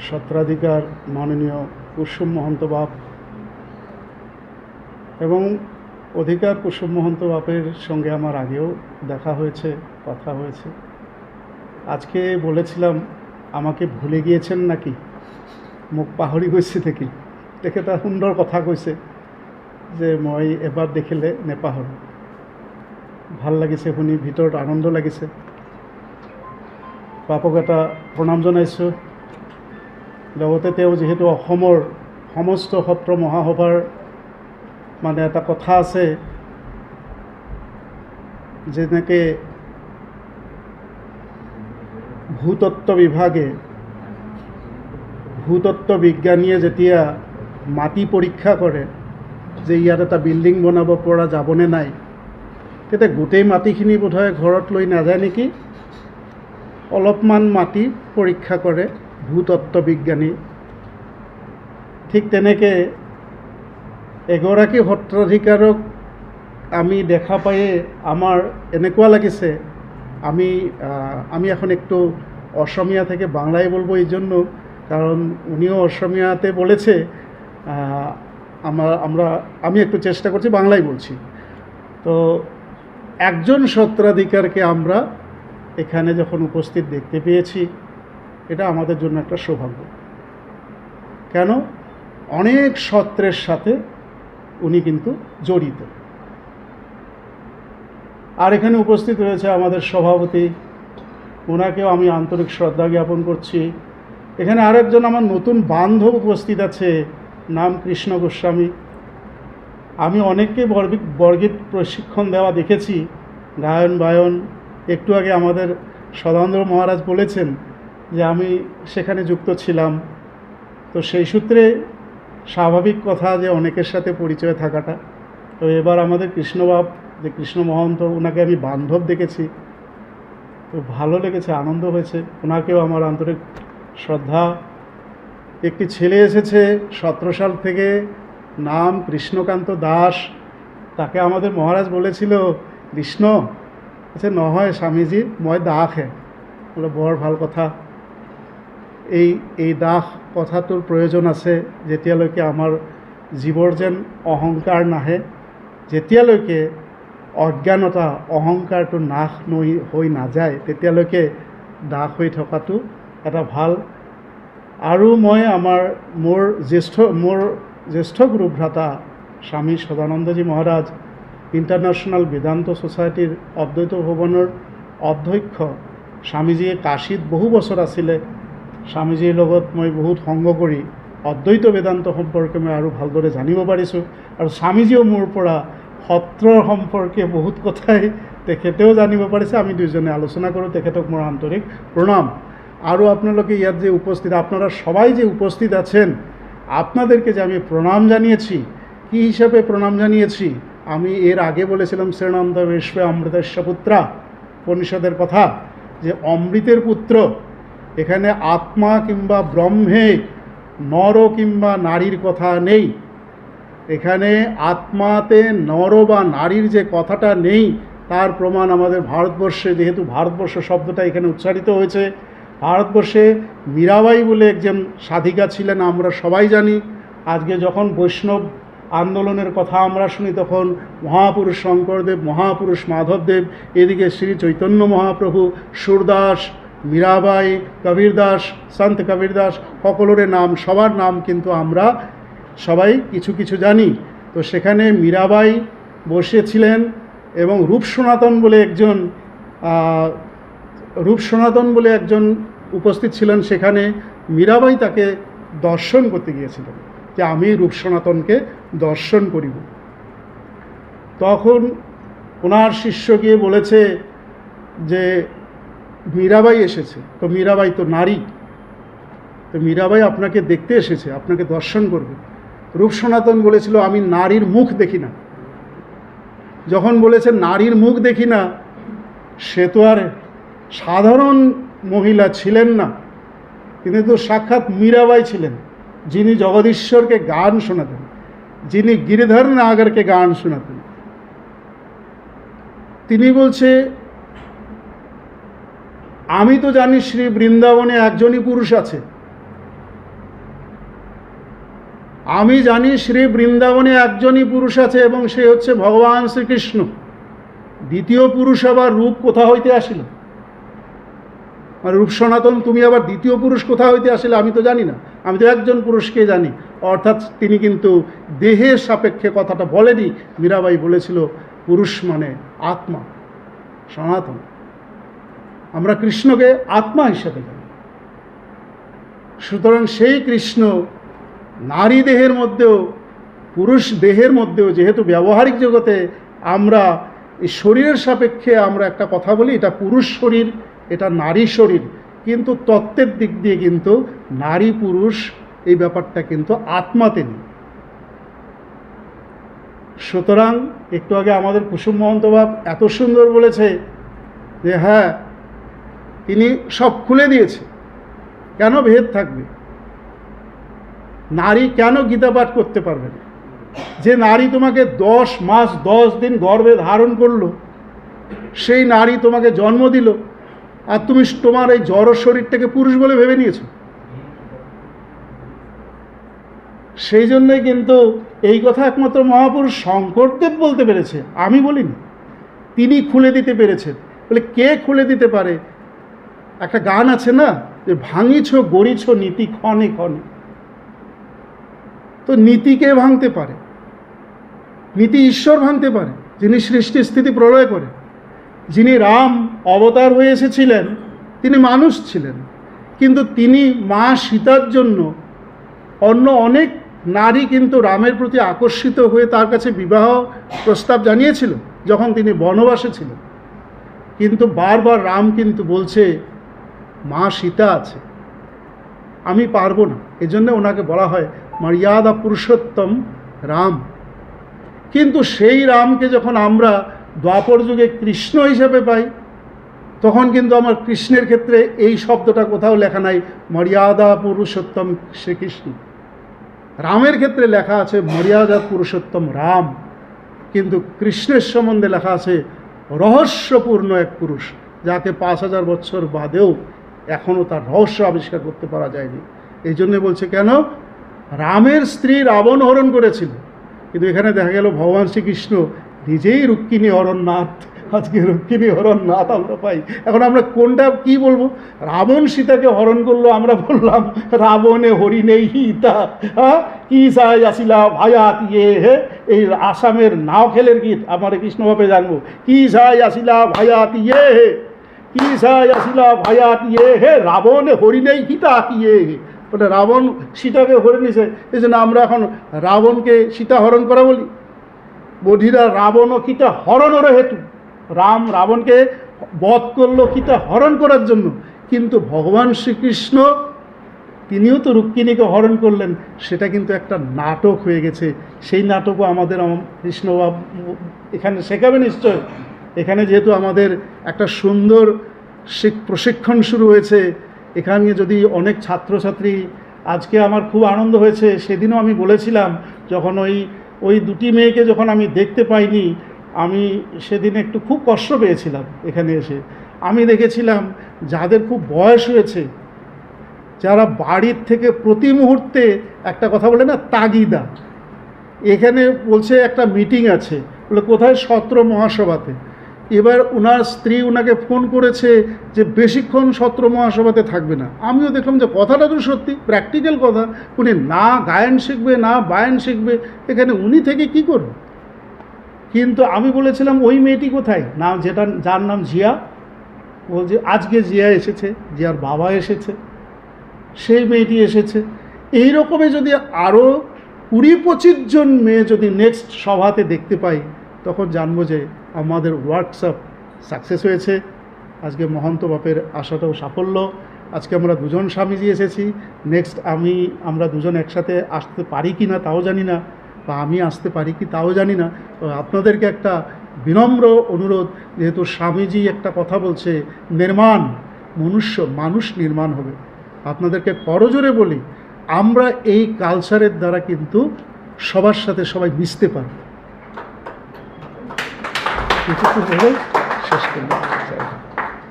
সত্রাধিকার মাননীয় কুসুম মহন্ত বাপ এবং অধিকার কুসুম মহন্ত বাপের সঙ্গে আমার আগেও দেখা হয়েছে, কথা হয়েছে। আজকে বলেছিলাম, আমাকে ভুলে গিয়েছেন নাকি? মোক পাহৰি গৈছে নেকি তেখেতে সুন্দৰ কথা কৈছে যে, মই এবাৰ দেখিলে নেপাহৰোঁ ভালো লাগিছে শুনি, ভিতৰত আনন্দ লাগিছে। বাপক এটা প্ৰণাম জনাইছোঁ। লগতে তেওঁ যিহেতু অসমৰ সমস্ত সত্ৰ মহাসভাৰ মানে এটা কথা আছে, যেনেকৈ ভূতত্ত্ব বিভাগে, ভূতত্ত্ব বিজ্ঞানীয়ে যেতিয়া মাটি পৰীক্ষা কৰে যে ইয়াত এটা বিল্ডিং বনাব পৰা যাবনে নাই, তেতিয়া গোটেই মাটিখিনি বোধহয় ঘৰত লৈ নাযায় নেকি? অলপমান মাটি পৰীক্ষা কৰে। ভূতত্ত্ব বিজ্ঞানী ঠিক তেনেকৈ এগৰাকী সত্ৰাধিকাৰক আমি দেখা পায়ে আমার এনেকুৱা লাগিছে, আমি আমি এখন একটু অসমীয়া থেকে বাংলায় বলব এই জন্য কারণ উনিও অসমীয়াতে বলেছে আমার আমরা, আমি একটু চেষ্টা করছি বাংলায় বলছি। তো একজন সত্রাধিকারকে আমরা এখানে যখন উপস্থিত দেখতে পেয়েছি এটা আমাদের জন্য একটা সৌভাগ্য। কেন? অনেক সত্রের সাথে উনি কিন্তু জড়িত। আর এখানে উপস্থিত রয়েছে আমাদের সভাপতি। ওনাকেও আমি আন্তরিক শ্রদ্ধা জ্ঞাপন করছি। এখানে আরেকজন আমার নতুন বান্ধব উপস্থিত আছে, নাম কৃষ্ণ গোস্বামী। আমি অনেককে বর্গীত বর্গীত প্রশিক্ষণ দেওয়া দেখেছি। গায়ন বায়ন, একটু আগে আমাদের সদানন্দ মহারাজ বলেছেন যে আমি সেখানে যুক্ত ছিলাম। তো সেই সূত্রে স্বাভাবিক কথা যে অনেকের সাথে পরিচয় থাকাটা। তো এবার আমাদের কৃষ্ণবাব, যে কৃষ্ণ মহন্ত ওনাকে আমি বান্ধব দেখেছি। তো ভালো লেগেছে, আনন্দ হয়েছে। ওনাকেও আমার আন্তরিক শ্রদ্ধা। একটি ছেলে এসেছে সতেরো সাল থেকে, নাম কৃষ্ণকান্ত দাস। তাকে আমাদের মহারাজ বলেছিল, কৃষ্ণ আচ্ছা নহয় স্বামীজি দাস হে। বোলে, বৰ ভালো কথা। এই এই দাস কথাটোৰ প্ৰয়োজন আছে যেতিয়ালৈকে আমাৰ জীৱৰ যেন অহংকাৰ নাহে, যেতিয়ালৈকে অজ্ঞানতা, অহংকাৰটো নাশ নৈ, হৈ নাযায়, তেতিয়ালৈকে দাস হৈ থকাটো এটা ভালো। আৰু মই আমাৰ মোৰ জ্যেষ্ঠ মোৰ জ্যেষ্ঠ গুৰু ভ্ৰাতা স্বামী সদানন্দজী মহাৰাজ, ইণ্টাৰনেশ্যনেল বেদান্ত ছ'চাইটিৰ অদ্বৈত ভৱনৰ অধ্যক্ষ স্বামীজীয়ে কাশীত বহু বছৰ আছিলে। স্বামীজীৰ লগত মই বহুত সংগ কৰি অদ্বৈত বেদান্ত সম্পৰ্কে মই আৰু ভালদৰে জানিব পাৰিছোঁ। আৰু স্বামীজীয়েও মোৰ পৰা সত্ৰৰ সম্পৰ্কে বহুত কথাই তেখেতেও জানিব পাৰিছে। আমি দুইজনে আলোচনা কৰোঁ। তেখেতক মোৰ আন্তরিক প্রণাম আরও আপনালোকে ইয়াত যে উপস্থিত, আপনারা সবাই যে উপস্থিত আছেন, আপনাদেরকে যে আমি প্রণাম জানিয়েছি, কি হিসাবে প্রণাম জানিয়েছি, আমি এর আগে বলেছিলাম শ্রীনন্দ বিশ্ব অমৃতেশ্ব পুত্রা উপনিষদের কথা, যে অমৃতের পুত্র এখানে আত্মা কিংবা ব্রহ্মে নর কিংবা নারীর কথা নেই। এখানে আত্মাতে নর বা নারীর যে কথাটা নেই, তার প্রমাণ আমাদের ভারতবর্ষে, যেহেতু ভারতবর্ষ শব্দটা এখানে উচ্চারিত হয়েছে, ভারতবর্ষে মীরাবাই বলে একজন সাধিকা ছিলেন, আমরা সবাই জানি। আজকে যখন বৈষ্ণব আন্দোলনের কথা আমরা শুনি, তখন মহাপুরুষ শঙ্করদেব, মহাপুরুষ মাধবদেব, এদিকে শ্রী চৈতন্য মহাপ্রভু, সুরদাস মীরাবাই কবিরদাস সন্ত কবির দাস, সকলরে নাম, সবার নাম কিন্তু আমরা সবাই কিছু কিছু জানি। তো সেখানে মীরাবাই বসেছিলেন এবং রূপ সনাতন বলে একজন রূপ সনাতন বলে একজন উপস্থিত ছিলেন সেখানে। মীরাবাই তাকে দর্শন করতে গিয়েছিলেন যে আমি রূপ সনাতনকে দর্শন করিব। তখন ওনার শিষ্য গিয়ে বলেছে যে মীরাবাই এসেছে। তো মীরাবাই তো নারী। তো মীরাবাই আপনাকে দেখতে এসেছে, আপনাকে দর্শন করবে। রূপ সনাতন বলেছিল, আমি নারীর মুখ দেখি না। যখন বলেছে, নারীর মুখ দেখি না? সে তো আর সাধারণ মহিলা ছিলেন না। তিনি তো সাক্ষাৎ মীরাবাই ছিলেন, যিনি জগদীশ্বরকে গান শোনাতেন, যিনি গিরিধর নাগরকে গান শোনাতেন। তিনি বলছে আমি তো জানি শ্রী বৃন্দাবনে একজনই পুরুষ আছে। আমি জানি শ্রী বৃন্দাবনে একজনই পুরুষ আছে এবং সে হচ্ছে ভগবান শ্রীকৃষ্ণ। দ্বিতীয় পুরুষ আবার রূপ কোথা হইতে আসিল? মানে রূপ সনাতন, তুমি আবার দ্বিতীয় পুরুষ কোথা হইতে আসলে? আমি তো জানি না। আমি তো একজন পুরুষকে জানি? অর্থাৎ তিনি কিন্তু দেহের সাপেক্ষে কথাটা বলেনি। মীরাবাই বলেছিল, পুরুষ মানে আত্মা, সনাতন। আমরা কৃষ্ণকে আত্মা হিসেবে জানি। সুতরাং সেই কৃষ্ণ নারী দেহের মধ্যেও, পুরুষ দেহের মধ্যেও যেহেতু ব্যবহারিক জগতে আমরা এই শরীরের সাপেক্ষে আমরা একটা কথা বলি, এটা পুরুষ শরীর, এটা নারী শরীর। কিন্তু তত্ত্বের দিক দিয়ে কিন্তু নারী পুরুষ এই ব্যাপারটা কিন্তু আত্মাতে নেই। সুতরাং একটু আগে আমাদের কুসুম মহন্তবাব এত সুন্দর বলেছে যে হ্যাঁ তিনি সব খুলে দিয়েছে। কেন ভেদ থাকবে? নারী কেন গীতা পাঠ করতে পারবে না? যে নারী তোমাকে দশ মাস, দশ দিন গর্ভে ধারণ করল, সেই নারী তোমাকে জন্ম দিল, আর তুমি তোমার এই জড় শরীরটাকে পুরুষ বলে ভেবে নিয়েছো। সেই জন্যই কিন্তু এই কথা একমাত্র মহাপুরুষ শঙ্করদেব বলতে পেরেছে। আমি বলিনি, তিনি খুলে দিতে পেরেছেন। বলে, কে খুলে দিতে পারে? একটা গান আছে না, যে ভাঙিছ, গড়িছ নীতি ক্ষণে ক্ষণে। তো নীতিকে ভাঙতে পারে? নীতি ঈশ্বর ভাঙতে পারে, যিনি সৃষ্টি স্থিতি প্রলয় করে। যিনি রাম অবতার হয়ে এসেছিলেন, তিনি মানুষ ছিলেন। কিন্তু তিনি মা সীতার জন্য অন্য অনেক নারী কিন্তু রামের প্রতি আকর্ষিত হয়ে তার কাছে বিবাহ প্রস্তাব জানিয়েছিল, যখন তিনি বনবাসে ছিলেন। কিন্তু বারবার রাম কিন্তু বলছে মা সীতা আছে। আমি পারব না। এজন্য ওনাকে বলা হয় মর্যাদা পুরুষোত্তম রাম। কিন্তু সেই রামকে যখন আমরা দ্বাপর যুগে কৃষ্ণ হিসেবে পাই, তখন কিন্তু আমার কৃষ্ণের ক্ষেত্রে এই শব্দটা কোথাও লেখা নাই, মর্যাদা পুরুষোত্তম শ্রীকৃষ্ণ। রামের ক্ষেত্রে লেখা আছে মর্যাদা পুরুষোত্তম রাম। কিন্তু কৃষ্ণের সম্বন্ধে লেখা আছে রহস্যপূর্ণ এক পুরুষ, যাকে পাঁচ হাজার বছর বাদেও এখনও তার রহস্য আবিষ্কার করতে পারা যায়নি। এই জন্যে বলছে, কেন? রামের স্ত্রী রাবণ হরণ করেছিল। কিন্তু এখানে দেখা গেল ভগবান শ্রীকৃষ্ণ নিজেই রুক্মিণী হরণনাথ। আজকে রুক্মিণী হরণনাথ আমরা পাই। এখন আমরা কোনটা, কি বলব? রাবণ সীতাকে হরণ করল আমরা বললাম, রাবণে হরিণে হিতা হ্যাঁ কি সাই আসিলা ভায়াত ইয়ে হে? এই আসামের নাও খেলের গীত, আমার কৃষ্ণভাবে জানব। কি সাই আসিলা ভায়াত ইয়ে হে? কি সাই আসিলা ভায়াত ইয়ে হে রাবণে, হরিণেই হিতা ইয়ে হে ওটা রাবণ সীতাকে হরে নিছে। এই জন্য আমরা এখন রাবণকে সীতা হরণ করা বলি। বধিরা রাবণ ও কিতা হরণের হেতু। রাম রাবণকে বধ করল কিতা হরণ করার জন্য। কিন্তু ভগবান শ্রীকৃষ্ণ, তিনিও তো রুক্মিণীকে হরণ করলেন। সেটা কিন্তু একটা নাটক হয়ে গেছে। সেই নাটকও আমাদের আম- কৃষ্ণবাব এখানে শেখাবে নিশ্চয়। এখানে যেহেতু আমাদের একটা সুন্দর শিক- প্রশিক্ষণ শুরু হয়েছে, এখানে যদি অনেক ছাত্রছাত্রী, আজকে আমার খুব আনন্দ হয়েছে, সেদিনও আমি বলেছিলাম, যখন ওই ওই দুটি মেয়েকে যখন আমি দেখতে পাইনি, আমি সেদিন একটু খুব কষ্ট পেয়েছিলাম এখানে এসে। আমি দেখেছিলাম, যাদের খুব বয়স হয়েছে, যারা বাড়ির থেকে প্রতি মুহূর্তে একটা কথা বলে না, তাগিদা। এখানে বলছে একটা মিটিং আছে, বলে কোথায় সত্র মহাসভাতে? এবার ওনার স্ত্রী ওনাকে ফোন করেছে যে বেশিক্ষণ সত্র মহাসভাতে থাকবে না। আমিও দেখলাম যে কথাটা তো সত্যি প্র্যাকটিক্যাল কথা। উনি না গায়ন শিখবে, না বায়ন শিখবে, এখানে উনি থেকে কি করবে? কিন্তু আমি বলেছিলাম, ওই মেয়েটি কোথায়? না, যেটা, যার নাম জিয়া। বলছে, আজকে জিয়া এসেছে, জিয়ার বাবা এসেছে, সেই মেয়েটি এসেছে। এই রকমে যদি আরও কুড়ি পঁচিশ জন মেয়ে যদি নেক্সট সভাতে দেখতে পাই, তখন জানব যে আমাদের ওয়ার্কশপ সাকসেস হয়েছে। আজকে মহন্ত বাপের আশাটাও সাফল্য। আজকে আমরা দুজন স্বামীজি এসেছি। নেক্সট আমি, আমরা দুজন একসাথে আসতে পারি কি না তাও জানি না, বা আমি আসতে পারি কি তাও জানি না। আপনাদেরকে একটা বিনম্র অনুরোধ, যেহেতু স্বামীজি একটা কথা বলছে, নির্মাণ, মনুষ্য, মানুষ নির্মাণ হবে। আপনাদেরকে করজোরে বলি, আমরা এই কালচারের দ্বারা কিন্তু সবার সাথে সবাই মিশতে পারব এটুকু বলে শেষ করলাম